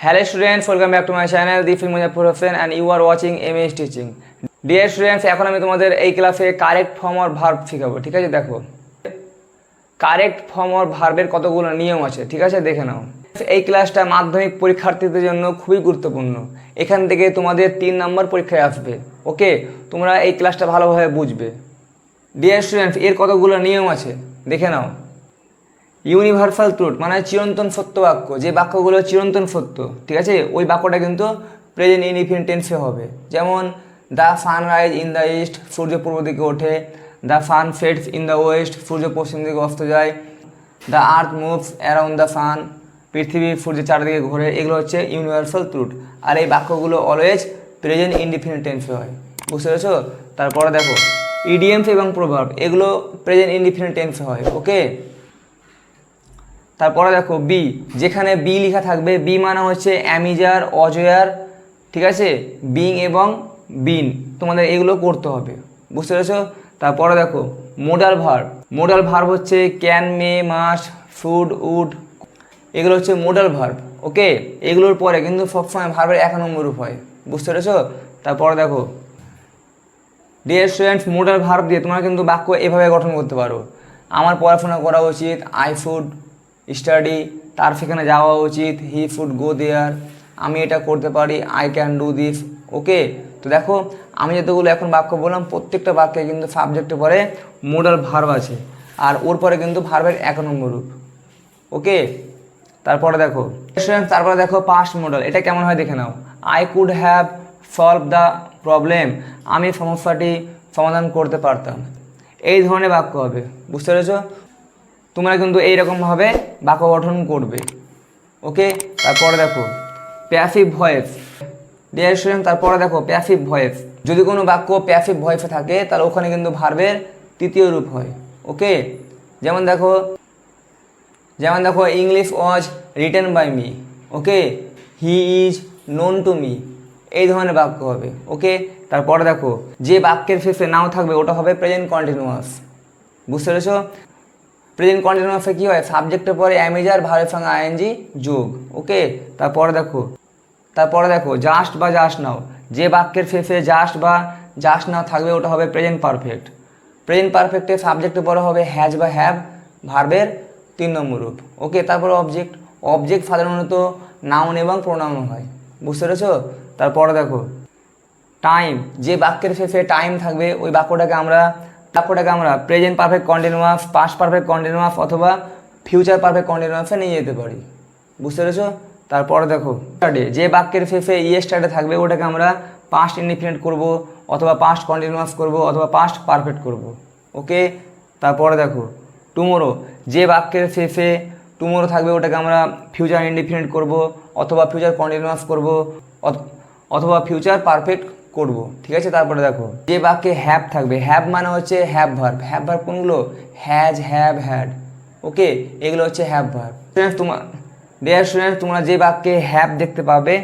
Hello students, welcome back to my channel, The Film Mujafar Hussain and you are watching MS Teaching. Dear students, এখন আমি তোমাদের এই ক্লাসে correct form আর verb শেখাবো ঠিক আছে? দেখো। কারেক্ট ফর্ম আর ভার্বের কতগুলো নিয়ম আছে ঠিক আছে? দেখে নাও। এই ক্লাসটা মাধ্যমিক পরীক্ষার্থীদের জন্য খুবই গুরুত্বপূর্ণ। এখান থেকে তোমাদের তিন নম্বর পরীক্ষায় আসবে ওকে তোমরা এই ক্লাসটা ভালোভাবে বুঝবে। ডিয়ার স্টুডেন্টস এর কতগুলো নিয়ম আছে দেখে নাও। ইউনিভার্সাল ট্রুথ মানে চিরন্তন সত্য বাক্য, যে বাক্যগুলো চিরন্তন সত্য, ঠিক আছে? ওই বাক্যটা কিন্তু প্রেজেন্ট ইনডিফিনিট টেন্সে হবে। যেমন the sun rise in the east সূর্য পূর্ব দিকে ওঠে। The sun sets in the west সূর্য পশ্চিম দিকে অস্ত যায়। The earth moves around the sun পৃথিবী সূর্যের চারদিকে ঘোরে। এগুলো হচ্ছে ইউনিভার্সাল ট্রুথ আর এই বাক্যগুলো অলওয়েজ প্রেজেন্ট ইনডিফিনিট টেন্সে হয়। বুঝতে পেরেছ? তারপরে দেখো ইডিএমস এবং প্রভাব, এগুলো প্রেজেন্ট ইনডিফিনিট টেন্সে হয়। ওকে তারপরে দেখো বি যেখানে বি লেখা থাকবে বি মানে হচ্ছে অ্যামিজার, অজয়ার, ঠিক আছে? বিং এবং বিন, তোমাদের এগুলো করতে হবে, বুঝতে পেরেছ? তারপরে দেখো মোডাল ভার্ব মোডাল ভার্ব হচ্ছে can may must should would এগুলো হচ্ছে মোডাল ভার্ব ওকে এগুলোর পরে কিন্তু সবসময় ভার্বের এক নম্বর রূপ হয়, বুঝতে পেরেছ? তারপরে দেখো ডিয়ার স্টুডেন্টস মোডাল ভার্ব দিয়ে তোমরা কিন্তু বাক্য এভাবে গঠন করতে পারো, আমার পড়াশোনা করা উচিত আই ফুড স্টাডি তার সেখানে যাওয়া উচিত। হি ফুড গো দেয়ার আমি এটা করতে পারি। I can do this okay তো দেখো, আমি যতগুলো এখন বাক্য বললাম, প্রত্যেকটা বাক্যে কিন্তু সাবজেক্টের পরে মোডাল ভার্ব আছে। আর ওর পরে কিন্তু ভার্বের এক নম্বর রূপ। ওকে তারপরে দেখো তারপরে দেখো পাস্ট মডেল এটা কেমন হয় দেখে নাও। I could have solve the problem আমি সমস্যাটি সমাধান করতে পারতাম। এই ধরনের বাক্য হবে। বুঝতে পেরেছ? তোমরা কিন্তু এইরকমভাবে বাক্য গঠন করবে। ওকে? তারপরে দেখো প্যাসিভ ভয়েস ডিয়ার স্টুডেন্ট তারপরে দেখো প্যাসিভ ভয়েস যদি কোনো বাক্য প্যাসিভ ভয়েসে থাকে, তাহলে ওখানে কিন্তু ভার্বের তৃতীয় রূপ হয়। ওকে? যেমন দেখো যেমন দেখো English was written by me okay? He is known to me এই ধরনের বাক্য হবে। ওকে? তারপরে দেখো, যে বাক্যের শেষে নাও থাকবে, ওটা হবে প্রেজেন্ট কন্টিনিউয়াস বুঝতে পেরেছ? প্রেজেন্ট কন্টিনিউয়াসে কী হয়। সাবজেক্টের পরে অ্যামেজার ভারের সঙ্গে আইএনজি যোগ ওকে তারপরে দেখো তারপরে দেখো জাস্ট বা জাস্ট নাও। যে বাক্যের শেষে জাস্ট বা জাস্ট নাও থাকবে, ওটা হবে প্রেজেন্ট পারফেক্ট প্রেজেন্ট পারফেক্টে সাবজেক্টের পরে হবে হ্যাজ বা হ্যাভ ভার্বের তিন নম্বর রূপ ওকে তারপরে অবজেক্ট অবজেক্ট সাধারণত নাউন এবং প্রোনাউন হয়। বুঝতে পেরেছ? তারপরে দেখো টাইম যে বাক্যের শেষে টাইম থাকবে, ওই বাক্যটাকে আমরা বাক্যটাকে আমরা present perfect continuous past perfect continuous অথবা ফিউচার পারফেক্ট কন্টিনিউয়াসে নিয়ে যেতে পারি। বুঝতে পেরেছ? তারপরে দেখো স্টাডে যে বাক্যের শেষে ইয়ে স্টাডে থাকবে, ওটাকে আমরা পাস্ট ইনডিফিনিট করব, অথবা পাস্ট কন্টিনিউয়াস করব, অথবা পাস্ট পারফেক্ট করব। ওকে তারপরে দেখো টুমোরো যে বাক্যের শেষে টুমোরো থাকবে, ওটাকে আমরা ফিউচার ইনডিফিনিট করব, অথবা ফিউচার কন্টিনিউয়াস করব, অথ- অথবা ফিউচার পারফেক্ট করব, ঠিক আছে? তারপরে দেখো, যে বাক্যে হ্যাভ থাকবে হ্যাভ মানে হচ্ছে হ্যাভ ভার্ব হ্যাভ ভার্ব কোনগুলো? হ্যাজ হ্যাভ হ্যাড ওকে এগুলো হচ্ছে হ্যাভ স্টুডেন্টস তোমার ডিয়ার স্টুডেন্টস তোমরা যে বাক্যে হ্যাভ দেখতে পাবে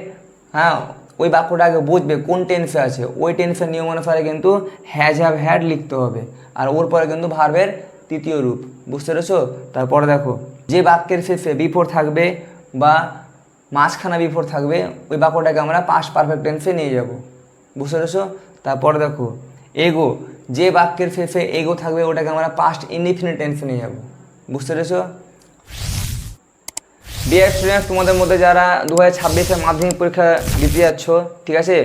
হ্যাঁ ওই বাক্যটা আগে বুঝবে, কোন টেন্সে আছে? ওই টেন্সের নিয়ম অনুসারে কিন্তু হ্যাজ হ্যাভ হ্যাড লিখতে হবে, আর ওর পরে কিন্তু ভার্বের তৃতীয় রূপ, বুঝতে পেরেছ? তারপরে দেখো, যে বাক্যের শেষে বিফোর থাকবে বা মাঝখানা বিফোর থাকবে, ওই বাক্যটাকে আমরা পাস্ট পারফেক্ট টেন্সে নিয়ে যাব। বুঝতে পেরেছ? তারপরে দেখো এগো যে বাক্যের ফেফে এগো থাকবে, ওটাকে আমরা পাস্ট ইনডিফিনিট টেন্সে নিয়ে যাব। বুঝতে পেরেছ? ডিয়ার স্টুডেন্টস তোমাদের মধ্যে যারা দু হাজার ছাব্বিশে মাধ্যমিক পরীক্ষা দিতে যাচ্ছ, ঠিক আছে?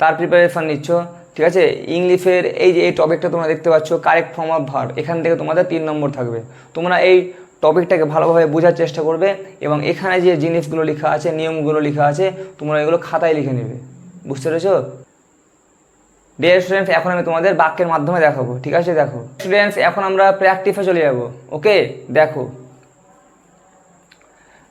তার প্রিপারেশন নিচ্ছ, ঠিক আছে? ইংলিশের এই যে এই টপিকটা তোমরা দেখতে পাচ্ছ কারেক্ট ফর্ম অফ ভার্ব এখান থেকে তোমাদের তিন নম্বর থাকবে। তোমরা এই টপিকটাকে ভালোভাবে বোঝার চেষ্টা করবে এবং এখানে যে জিনিসগুলো লেখা আছে, নিয়মগুলো লেখা আছে, তোমরা এগুলো খাতায় লিখে নেবে। বুঝতে পেরেছ? ডিয়ার স্টুডেন্টস এখন আমি তোমাদের বাক্যের মাধ্যমে দেখাবো, ঠিক আছে? দেখো। স্টুডেন্টস এখন আমরা প্র্যাকটিসে চলে যাব ওকে দেখো।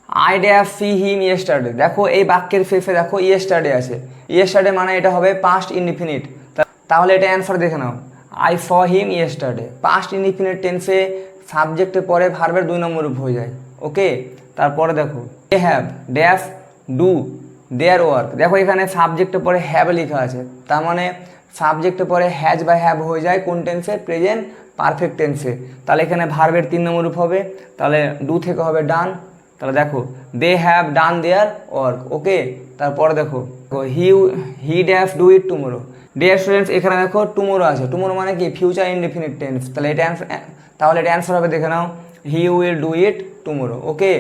I dash see him yesterday দেখো, এই বাক্যের শেষে দেখো ইয়েস্টারডে আছে। ইয়েস্টারডে মানে এটা হবে পাস্ট ইনডিফিনিট তাহলে এটা অ্যান্সার দেখে নাও। I saw him yesterday past indefinite টেন্সে সাবজেক্টের পরে ভার্বের দুই নম্বর রূপ হয়ে যায় ওকে তারপরে দেখো they have dash do their work দেখো এখানে সাবজেক্টের পরে হ্যাভ লেখা আছে। তার মানে সাবজেক্টের পরে হ্যাজ বা হ্যাভ হয়ে যায় কোন টেন্সে প্রেজেন্ট পারফেক্ট টেন্সে তাহলে এখানে ভার্বের তিন নম্বর রূপ হবে। তাহলে ডু থেকে হবে ডান তাহলে দেখো they have done their work okay তারপরে দেখো he he dash do it tomorrow dear students এখানে দেখো টুমোরো আছে। টুমোরো মানে কি? ফিউচার ইনডিফিনিট টেন্স তাহলে এটা তাহলে এটা অ্যান্সার হবে দেখে নাও। He will do it tomorrow okay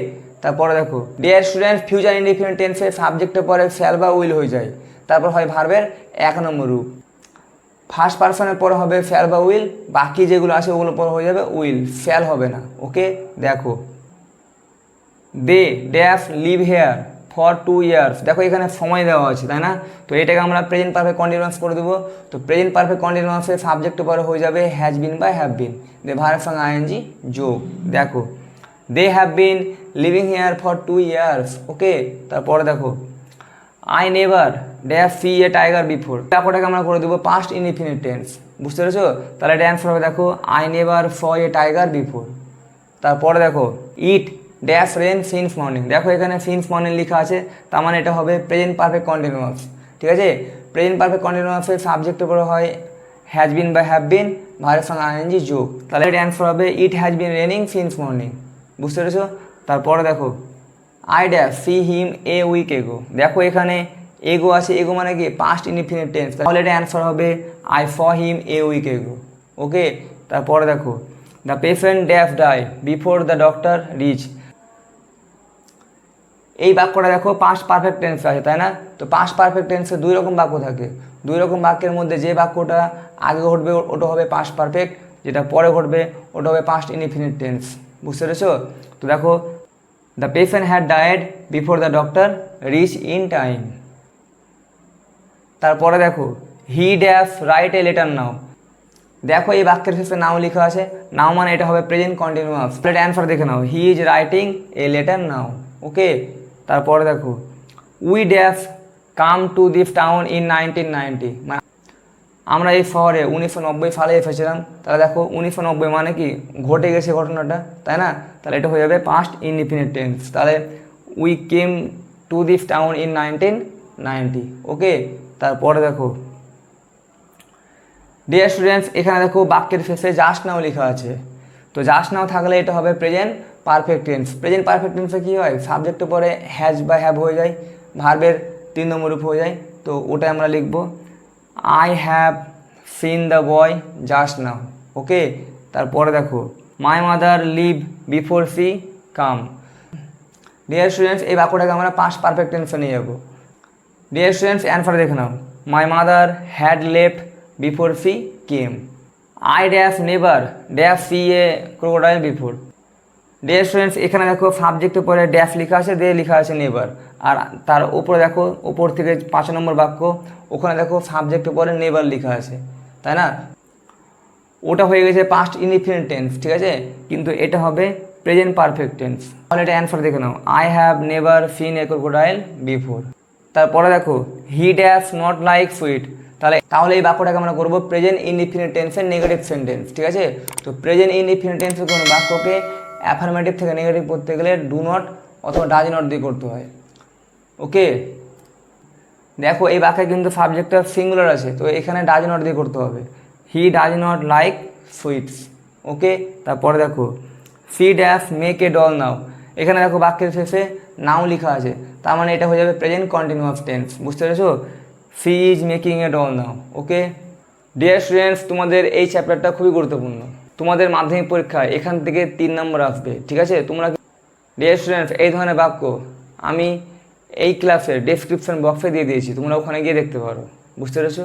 তারপরে দেখো ডিয়ার স্টুডেন্টস ফিউচার ইনডিফিনিট টেন্সে সাবজেক্টের পরে ফ্যাল বা উইল হয়ে যায়। তারপর হয় ভার্বের এক নম্বর রূপ। ফার্স্ট পার্সনের পরে হবে ফ্যাল বা উইল বাকি যেগুলো আছে ওগুলো পরে হয়ে যাবে উইল ফ্যাল হবে না ওকে দেখো they dash live here for two years দেখো এখানে সময় দেওয়া আছে, তাই না? তো এটাকে আমরা প্রেজেন্ট পারফেক্ট কন্টিনিউয়াস করে দেবো, তো প্রেজেন্ট পারফেক্ট কন্টিনিউয়াসের সাবজেক্ট পরে হয়ে যাবে হ্যাজ বিন বা হ্যাভ বিন দে ভারের সঙ্গে আইএনজি যোগ, দেখো they have been living here for two years okay তারপরে দেখো I never dash see a tiger before তারপরটাকে আমরা করে দেবো পাস্ট ইনডিফিনিট টেন্স বুঝতে পেরেছ? তাহলে অ্যান্সার হবে, দেখো I never saw a tiger before তারপরে দেখো it dash rain since morning দেখো এখানে সিন্স মর্নিং লেখা আছে, তার মানে এটা হবে প্রেজেন্ট পারফেক্ট কন্টিনিউয়াস ঠিক আছে? প্রেজেন্ট পারফেক্ট কন্টিনিউয়াসের সাবজেক্টের উপরে হয় হ্যাজ বিন বা হ্যাভ বিন ভারের সঙ্গে আইএনজি যোগ। তাহলে এটা অ্যান্সার হবে it has been raining since morning বুঝতে পেরেছ? তারপরে দেখো I dash see him a week ago দেখো এখানে এগো আছে, এগো মানে কি? পাস্ট ইনফিনিট টেন্স তাহলে এটা অ্যান্সার হবে I saw him a week এগো ওকে তারপরে দেখো the patient dash die before the doctor reach এই বাক্যটা দেখো পাস্ট পারফেক্ট টেন্স আছে, তাই না? তো পাস্ট পারফেক্ট টেন্সে দুই রকম বাক্য থাকে। দুই রকম বাক্যের মধ্যে যে বাক্যটা আগে ঘটবে ওটা হবে পাস্ট পারফেক্ট যেটা পরে ঘটবে, ওটা হবে পাস্ট ইনফিনিট টেন্স বুঝতে পেরেছ? তো দেখো the patient had died before the doctor reach in time তারপরে দেখো he dash write a letter now দেখো এই বাক্যের শেষে নাও লেখা আছে, নাও মানে এটা হবে প্রেজেন্ট কন্টিনিউয়াস এটা অ্যান্সার দেখে নাও he is writing a letter now okay তারপরে দেখো we dash come to this town in nineteen ninety মানে আমরা এই শহরে উনিশশো নব্বই সালে এসেছিলাম, তাহলে দেখো উনিশশো নব্বই মানে কি? ঘটে গেছে ঘটনাটা, তাই না? তাহলে এটা হয়ে যাবে পাস্ট ইনডিফিনিট টেন্স তাহলে we came to this town in nineteen ninety okay তারপরে দেখো ডিয়ার স্টুডেন্টস এখানে দেখো বাক্যের শেষে জাস্ট নাও লেখা আছে। তো জাস্ট নাও থাকলে এটা হবে present perfect tense present perfect টেন্সে কী হয়? সাবজেক্টের পরে হ্যাজ বা হ্যাভ হয়ে যায় ভার্বের তিন নম্বর রূপ হয়ে যায়। তো ওটাই আমরা লিখব I have seen the boy just now okay? তারপরে দেখো my mother leave before she come dear students এই বাক্যটাকে আমরা পাস্ট পারফেক্ট টেন্সে নিয়ে যাব। ডিয়ার স্টুডেন্টস অ্যান্সার দেখে নাও my mother had left before she came I dash never dash see a crocodile before dear students এখানে দেখো সাবজেক্টের পরে ড্যাশ লেখা আছে দে লেখা আছে নেভার আর তার উপরে দেখো, উপর থেকে পাঁচ নম্বর বাক্য, ওখানে দেখো সাবজেক্টের পরে নেভার লেখা আছে, তাই না? ওটা হয়ে গেছে পাস্ট ইনডিফিনিট টেন্স ঠিক আছে? কিন্তু এটা হবে প্রেজেন্ট পারফেক্ট টেন্স তাহলে এটা অ্যান্সার দেখে নাও I have never seen a crocodile before তারপরে দেখো he dash not like sweet তাহলে তাহলে এই বাক্যটাকে আমরা করব প্রেজেন্ট ইনডিফিনিট টেন্সের নেগেটিভ সেন্টেন্স ঠিক আছে? তো প্রেজেন্ট ইনডিফিনিট টেন্সের কোনো বাক্যকে অ্যাফার্মেটিভ থেকে নেগেটিভ করতে গেলে ডু নট অথবা ডাজ নট দিয়ে করতে হয়। ওকে দেখো, এই বাক্যে কিন্তু সাবজেক্টটা সিঙ্গুলার আছে, তো এখানে ডাজ নট দিয়ে করতে হবে। He does not like sweets okay তারপরে দেখো she dash make a doll now এখানে দেখো বাক্যের শেষে নাও লেখা আছে। তার মানে এটা হয়ে যাবে প্রেজেন্ট কন্টিনিউয়াস টেন্স বুঝতে পেরেছ? She is making a doll now okay dear students তোমাদের এই চ্যাপ্টারটা খুবই গুরুত্বপূর্ণ। তোমাদের মাধ্যমিক পরীক্ষায় এখান থেকে তিন নম্বর আসবে, ঠিক আছে? তোমরা ডিয়ার স্টুডেন্টস এই ধরনের বাক্য আমি এই ক্লাসের ডেসক্রিপশন বক্সে দিয়ে দিয়েছি, তোমরা ওখানে গিয়ে দেখতে পারো, বুঝতে পেরেছ?